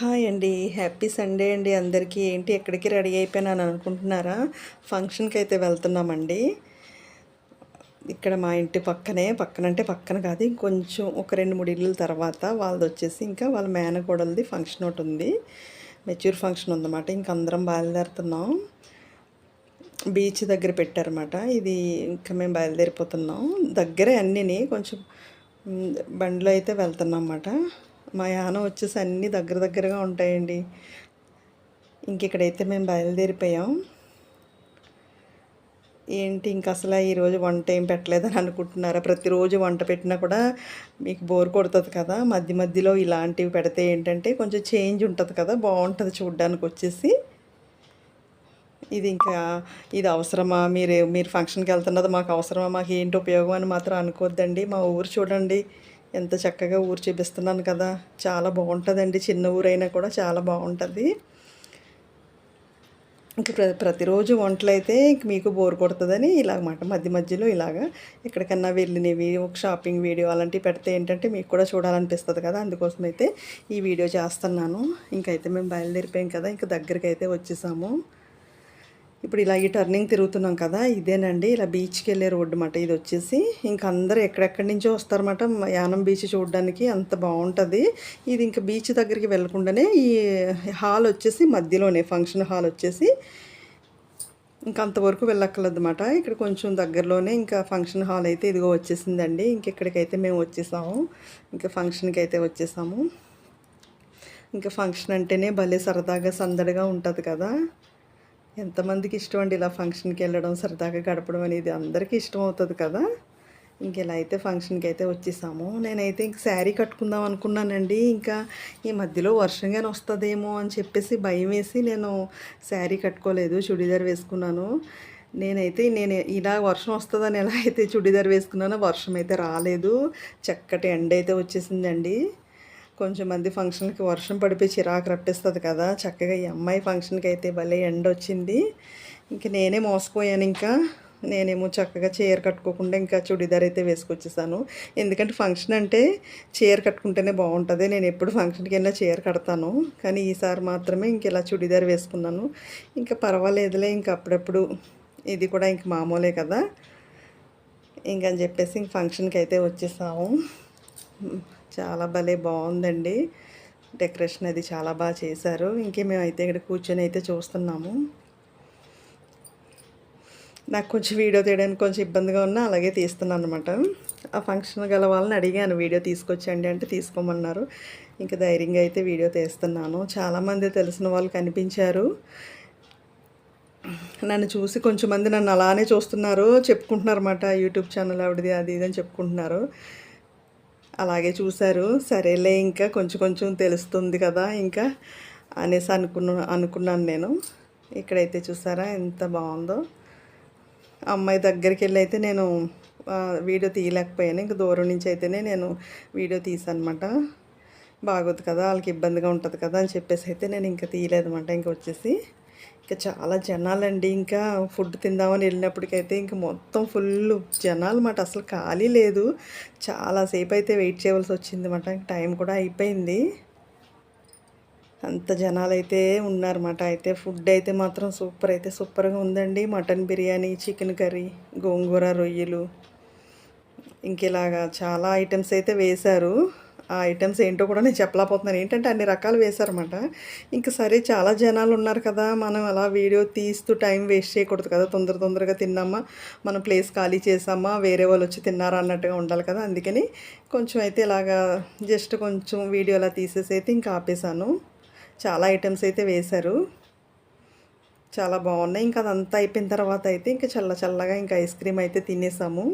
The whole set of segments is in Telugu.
హాయ్ అండి. హ్యాపీ సండే అండి అందరికీ. ఏంటి ఎక్కడికి రెడీ అయిపోయినాను అనుకుంటున్నారా? ఫంక్షన్కి అయితే వెళ్తున్నామండి. ఇక్కడ మా ఇంటి పక్కనే పక్కన అంటే పక్కన కాదు ఇంకొంచెం ఒక రెండు మూడు ఇళ్ళ తర్వాత వాళ్ళది వచ్చేసి ఇంకా వాళ్ళ మేనకోడలది ఫంక్షన్ ఒకటి ఉంది. మెచ్యూర్ ఫంక్షన్ ఉందన్నమాట. ఇంక అందరం బయలుదేరుతున్నాం. బీచ్ దగ్గర పెట్టారన్నమాట. ఇది ఇంకా మేము బయలుదేరిపోతున్నాం. దగ్గరే అన్నీ కొంచెం బండిలో అయితే వెళ్తున్నాం అన్నమాట. మా యానం వచ్చేసి అన్నీ దగ్గర దగ్గరగా ఉంటాయండి. ఇంక ఇక్కడైతే మేము బయలుదేరిపోయాం. ఏంటి ఇంక అసలు ఈరోజు వంట ఏం పెట్టలేదని అనుకుంటున్నారా? ప్రతిరోజు వంట పెట్టినా కూడా మీకు బోర్ కొడుతుంది కదా? మధ్య మధ్యలో ఇలాంటివి పెడితే ఏంటంటే కొంచెం చేంజ్ ఉంటుంది కదా? బాగుంటుంది చూడ్డానికి వచ్చేసి. ఇది ఇంకా ఇది అవసరమా? మీరు మీరు ఫంక్షన్కి వెళ్తున్నది మాకు అవసరమా? మాకు ఏంటి ఉపయోగం అని మాత్రం అనుకోవద్దండి మా ఊరు చూడండి. ఎంత చక్కగా ఊరు చూపిస్తున్నాను కదా. చాలా బాగుంటుందండి. చిన్న ఊరైనా కూడా చాలా బాగుంటుంది. ఇంక ప్ర ప్రతిరోజు వంటలు అయితే ఇంక మీకు బోర్ కొడుతుందని ఇలాగ మాట. మధ్య మధ్యలో ఇలాగా ఎక్కడికన్నా వెళ్ళినవి ఒక షాపింగ్ వీడియో అలాంటివి పెడితే ఏంటంటే మీకు కూడా చూడాలనిపిస్తుంది కదా. అందుకోసం అయితే ఈ వీడియో చేస్తున్నాను. ఇంకైతే మేము బయలుదేరిపోయాం కదా. ఇంక దగ్గరికి అయితే వచ్చేసాము. ఇప్పుడు ఇలా ఈ టర్నింగ్ తిరుగుతున్నాం కదా ఇదేనండి. ఇలా బీచ్కి వెళ్ళే రోడ్డు మాట. ఇది వచ్చేసి ఇంక అందరూ ఎక్కడెక్కడి నుంచో వస్తారన్నమాట. మ- యానం బీచ్ చూడడానికి అంత బాగుంటుంది ఇది ఇంకా బీచ్ దగ్గరికి వెళ్ళకుండానే ఈ హాల్ వచ్చేసి మధ్యలోనే ఫంక్షన్ హాల్ వచ్చేసి ఇంకా అంతవరకు వెళ్ళక్కర్లేదన్నమాట. ఇక్కడ కొంచెం దగ్గరలోనే ఇంకా ఫంక్షన్ హాల్ అయితే ఇదిగో వచ్చేసిందండి. ఇంక ఇక్కడికైతే మేము వచ్చేసాము. ఇంకా ఫంక్షన్కి అయితే వచ్చేసాము. ఇంకా ఫంక్షన్ అంటేనే భలే సరదాగా సందడిగా ఉంటుంది కదా. ఎంతమందికి ఇష్టం అండి ఇలా ఫంక్షన్కి వెళ్ళడం సరదాగా గడపడం అనేది అందరికీ ఇష్టం అవుతుంది కదా. ఇంక ఇలా అయితే ఫంక్షన్కి అయితే వచ్చేసాము. నేనైతే ఇంక శారీ కట్టుకుందాం అనుకున్నానండి. ఇంకా ఈ మధ్యలో వర్షంగానే వస్తుందేమో అని చెప్పేసి భయం వేసి నేను శారీ కట్టుకోలేదు చుడీదార్ వేసుకున్నాను. నేనైతే నేను ఇలా వర్షం వస్తుందని ఎలా అయితే చుడీదార్ వేసుకున్నానో వర్షం అయితే రాలేదు. చక్కటి ఎండ అయితే వచ్చేసిందండి. కొంచెం మంది ఫంక్షన్కి వర్షం పడిపోయి చిరాకు రప్పిస్తుంది కదా చక్కగా ఈ అమ్మాయి ఫంక్షన్కి అయితే భలే ఎండ వచ్చింది. ఇంక నేనే మోసపోయాను ఇంకా. నేనేమో చక్కగా చీర కట్టుకోకుండా ఇంకా చుడిదార్ అయితే వేసుకొచ్చేసాను. ఎందుకంటే ఫంక్షన్ అంటే చీర కట్టుకుంటేనే బాగుంటుంది. నేను ఎప్పుడు ఫంక్షన్కి వెళ్ళినా చీర కడతాను. కానీ ఈసారి మాత్రమే ఇంక ఇలా చుడిదార్ వేసుకున్నాను. ఇంకా పర్వాలేదులే ఇంక అప్పుడప్పుడు ఇది కూడా ఇంక మామూలే కదా. ఇంకని చెప్పేసి ఇంక ఫంక్షన్కి అయితే వచ్చేసాము. చాలా భలే బాగుందండి. డెకరేషన్ అది చాలా బాగా చేశారు. ఇంకే మేమైతే ఇక్కడ కూర్చొని అయితే చూస్తున్నాము. నాకు కొంచెం వీడియో తీయడానికి కొంచెం ఇబ్బందిగా ఉన్నా అలాగే తీస్తున్నాను అనమాట ఆ ఫంక్షన్ గల వాళ్ళని అడిగాను వీడియో తీసుకొచ్చండి అంటే తీసుకోమన్నారు. ఇంకా ధైర్యంగా అయితే వీడియో తీస్తున్నాను. చాలామంది తెలిసిన వాళ్ళు కనిపించారు. నన్ను చూసి కొంచెం మంది నన్ను అలానే చూస్తున్నారు చెప్పుకుంటున్నారు అన్నమాట. యూట్యూబ్ ఛానల్ ఆవిడది అది ఇది అని చెప్పుకుంటున్నారు. అలాగే చూశారు. సరేలే ఇంకా కొంచెం కొంచెం తెలుస్తుంది కదా ఇంకా అనేసి అనుకున్నా అనుకున్నాను నేను. ఇక్కడైతే చూసారా ఎంత బాగుందో. అమ్మాయి దగ్గరికి వెళ్ళి అయితే నేను వీడియో తీయలేకపోయాను. ఇంకా దూరం నుంచి అయితేనే నేను వీడియో తీసాను అనమాట బాగోదు కదా వాళ్ళకి ఇబ్బందిగా ఉంటుంది కదా అని చెప్పేసి అయితే నేను ఇంకా తీయలేదన్నమాట. ఇంకా వచ్చేసి ఇంకా చాలా జనాలండి. ఇంకా ఫుడ్ తిందామని వెళ్ళినప్పటికైతే ఇంకా మొత్తం ఫుల్ జనాలు మాట అసలు ఖాళీ లేదు. చాలాసేపు అయితే వెయిట్ చేయవలసి వచ్చింది అనమాట టైం కూడా అయిపోయింది. అంత జనాలు అయితే ఉన్నారన్నమాట. అయితే ఫుడ్ అయితే మాత్రం సూపర్ అయితే సూపర్గా ఉందండి. మటన్ బిర్యానీ చికెన్ కర్రీ గోంగూర రొయ్యలు. ఇంకెలాగా చాలా ఐటమ్స్ అయితే వేశారు. ఆ ఐటమ్స్ ఏంటో కూడా నేను చెప్పలేకపోతున్నాను. ఏంటంటే అన్ని రకాలు వేశారన్నమాట. ఇంకా సరే చాలా జనాలు ఉన్నారు కదా మనం అలా వీడియో తీస్తూ టైం వేస్ట్ చేయకూడదు కదా తొందర తొందరగా తిన్నామా మనం ప్లేస్ ఖాళీ చేసామా వేరే వాళ్ళు వచ్చి తిన్నారా అన్నట్టుగా ఉండాలి కదా. అందుకని కొంచెం అయితే ఇలాగా జస్ట్ కొంచెం వీడియో అలా తీసేసి అయితే ఇంకా ఆపేసాను చాలా ఐటమ్స్ అయితే వేశారు. చాలా బాగున్నాయి. ఇంకా అదంతా అయిపోయిన తర్వాత అయితే ఇంకా చల్ల చల్లగా ఇంకా ఐస్ క్రీమ్ అయితే తినేసాము.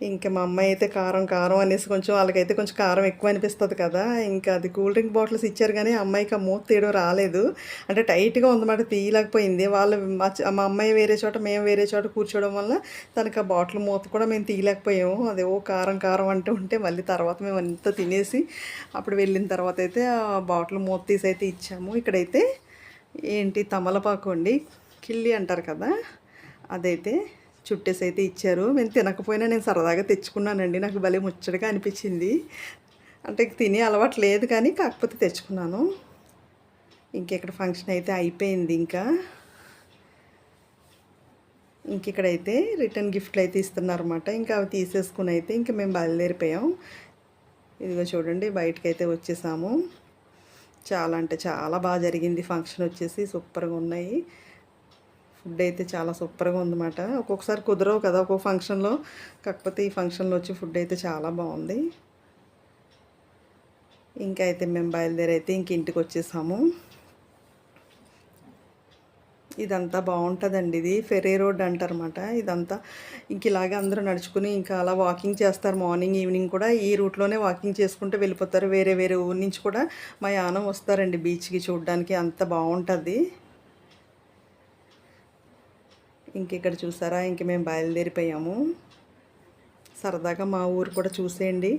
ఇంకా మా అమ్మాయి అయితే కారం కారం అనేసి కొంచెం వాళ్ళకైతే కొంచెం కారం ఎక్కువ అనిపిస్తుంది కదా. ఇంకా అది కూల్ డ్రింక్ బాటిల్స్ ఇచ్చారు కానీ అమ్మాయికి ఆ మూత తీయడం రాలేదు. అంటే టైట్గా ఉందన్నమాట తీయలేకపోయింది. వాళ్ళు మా మా అమ్మాయి వేరే చోట మేము వేరే చోట కూర్చోవడం వల్ల తనకు ఆ బాటిల్ మూత కూడా మేము తీయలేకపోయాము. అదే ఓ కారం కారం అంటూ ఉంటే మళ్ళీ తర్వాత మేము అంతా తినేసి అప్పుడు వెళ్ళిన తర్వాత అయితే ఆ బాటిల్ మూత తీసి అయితే ఇచ్చాము. ఇక్కడైతే ఏంటి తమలపాకు అండి కిల్లి అంటారు కదా అదైతే చుట్టేసి అయితే ఇచ్చారు. మేము తినకపోయినా నేను సరదాగా తెచ్చుకున్నానండి. నాకు భలే ముచ్చటగా అనిపించింది. అంటే తినే అలవాటు లేదు కానీ కాకపోతే తెచ్చుకున్నాను. ఇంకెక్కడ ఫంక్షన్ అయితే అయిపోయింది ఇంకా. ఇంకిక్కడైతే రిటర్న్ గిఫ్ట్లు అయితే ఇస్తున్నారన్నమాట. ఇంకా అవి తీసేసుకుని అయితే ఇంకా మేము బయలుదేరిపోయాం. ఇదిగో చూడండి బయటకైతే వచ్చేసాము. చాలా అంటే చాలా బాగా జరిగింది ఫంక్షన్ వచ్చేసి. సూపర్గా ఉన్నాయి. ఫుడ్ అయితే చాలా సూపర్గా ఉందన్నమాట. ఒక్కొక్కసారి కుదరవు కదా ఒక్కొక్క ఫంక్షన్లో. కాకపోతే ఈ ఫంక్షన్లో వచ్చి ఫుడ్ అయితే చాలా బాగుంది. ఇంకా అయితే మేము బయలుదేరైతే ఇంక ఇంటికి వచ్చేసాము. ఇదంతా బాగుంటుందండి ఇది. ఫెర్రీ రోడ్ అంటారన్నమాట. ఇదంతా ఇంక ఇలాగే అందరూ నడుచుకుని ఇంకా అలా వాకింగ్ చేస్తారు. మార్నింగ్ ఈవినింగ్ కూడా ఈ రూట్లోనే వాకింగ్ చేసుకుంటూ వెళ్ళిపోతారు. వేరే వేరే ఊరి నుంచి కూడా మా యానం వస్తారండి బీచ్కి చూడడానికి. అంత బాగుంటుంది. ఇంక ఇక్కడ చూసారా? ఇంక మేము బయలుదేరిపోయాము. సరదాగా మా ఊరు కూడా చూసేయండి.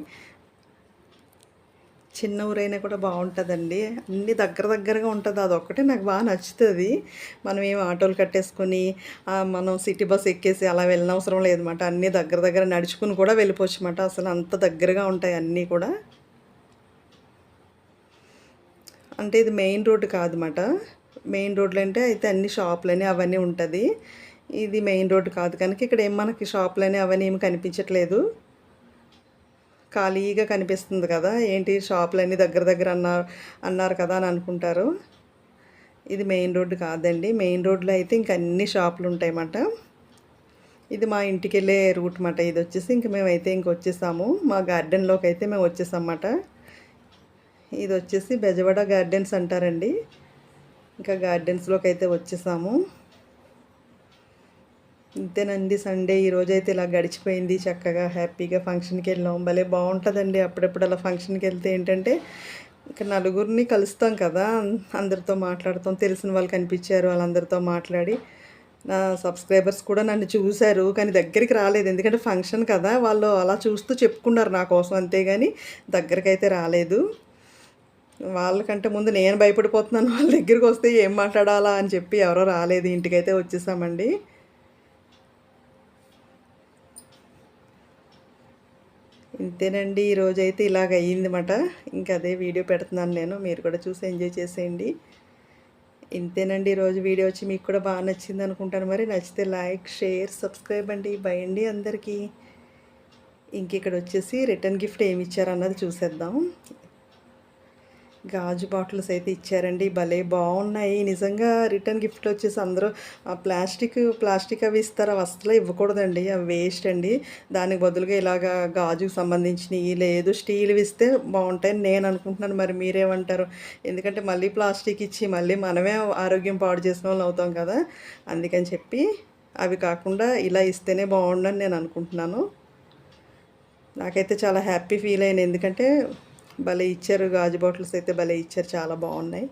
చిన్న ఊరైనా కూడా బాగుంటుందండి. అన్ని దగ్గర దగ్గరగా ఉంటుంది. అదొక్కటే నాకు బాగా నచ్చుతుంది. మనం ఏం ఆటోలు కట్టేసుకొని మనం సిటీ బస్ ఎక్కేసి అలా వెళ్ళిన అవసరం లేదన్నమాట అన్నీ దగ్గర దగ్గర నడుచుకుని కూడా వెళ్ళిపోవచ్చు అన్నమాట అసలు అంత దగ్గరగా ఉంటాయి అన్నీ కూడా. అంటే ఇది మెయిన్ రోడ్డు కాదన్నమాట మెయిన్ రోడ్లు అంటే అయితే అన్ని షాపులని అవన్నీ ఉంటుంది. ఇది మెయిన్ రోడ్డు కాదు. కనుక ఇక్కడ ఏం మనకి షాపులని అవన్నీ ఏమి కనిపించట్లేదు. ఖాళీగా కనిపిస్తుంది కదా. ఏంటి షాపులన్నీ దగ్గర దగ్గర అన్నారు అన్నారు కదా అని అనుకుంటారు. ఇది మెయిన్ రోడ్డు కాదండి. మెయిన్ రోడ్లో అయితే ఇంక అన్ని షాపులు ఉంటాయన్నమాట. ఇది మా ఇంటికి వెళ్ళే రూట్ మాట ఇది వచ్చేసి ఇంక మేమైతే ఇంక వచ్చేసాము. మా గార్డెన్లోకి అయితే మేము వచ్చేసామన్నమాట ఇది వచ్చేసి బెజవాడ గార్డెన్స్ అంటారండి. ఇంకా గార్డెన్స్లోకి అయితే వచ్చేసాము. ఇంతేనండి సండే ఈరోజు అయితే ఇలా గడిచిపోయింది చక్కగా హ్యాపీగా ఫంక్షన్కి వెళ్ళాం. భలే బాగుంటుందండి అప్పుడప్పుడు అలా ఫంక్షన్కి వెళ్తే ఏంటంటే ఇంకా నలుగురిని కలుస్తాం కదా అందరితో మాట్లాడతాం. తెలిసిన వాళ్ళు కనిపించారు వాళ్ళందరితో మాట్లాడి. నా సబ్స్క్రైబర్స్ కూడా నన్ను చూశారు కానీ దగ్గరికి రాలేదు. ఎందుకంటే ఫంక్షన్ కదా వాళ్ళు అలా చూస్తూ చెప్పుకున్నారు నా కోసం అంతేగాని దగ్గరకైతే రాలేదు. వాళ్ళకంటే ముందు నేను భయపడిపోతున్నాను వాళ్ళ దగ్గరికి వస్తే ఏం మాట్లాడాలా అని చెప్పి ఎవరో రాలేదు ఇంటికైతే వచ్చేసామండి. ఇంతేనండి ఈరోజు అయితే ఇలాగ అయ్యిందన్నమాట. ఇంకా అదే వీడియో పెడుతున్నాను నేను మీరు కూడా చూసి ఎంజాయ్ చేసేయండి. ఇంతేనండి ఈరోజు వీడియో వచ్చి మీకు కూడా బాగా నచ్చింది అనుకుంటాను. మరి నచ్చితే లైక్ షేర్ సబ్స్క్రైబ్ అండి. బయండి అందరికీ. ఇంక ఇక్కడ వచ్చేసి రిటర్న్ గిఫ్ట్ ఏమి ఇచ్చారన్నది చూసేద్దాం. గాజు బాటిల్స్ అయితే ఇచ్చారండి. భలే బాగున్నాయి. నిజంగా రిటర్న్ గిఫ్ట్ వచ్చేసి అందరూ ఆ ప్లాస్టిక్ ప్లాస్టిక్ అవి ఇస్తారు? అవి అసలు ఇవ్వకూడదండి. అవి వేస్ట్ అండి. దానికి బదులుగా ఇలాగా గాజుకు సంబంధించినవి లేదు. స్టీల్ ఇస్తే బాగుంటాయని నేను అనుకుంటున్నాను. మరి మీరేమంటారు? ఎందుకంటే మళ్ళీ ప్లాస్టిక్ ఇచ్చి మళ్ళీ మనమే ఆరోగ్యం పాడు చేసిన వాళ్ళు అవుతాం కదా? అందుకని చెప్పి అవి కాకుండా ఇలా ఇస్తేనే బాగుండని నేను అనుకుంటున్నాను. నాకైతే చాలా హ్యాపీ ఫీల్ అయ్యాను ఎందుకంటే భలే ఇచ్చారు గాజు బాటిల్స్ అయితే భలే ఇచ్చారు చాలా బాగున్నాయి.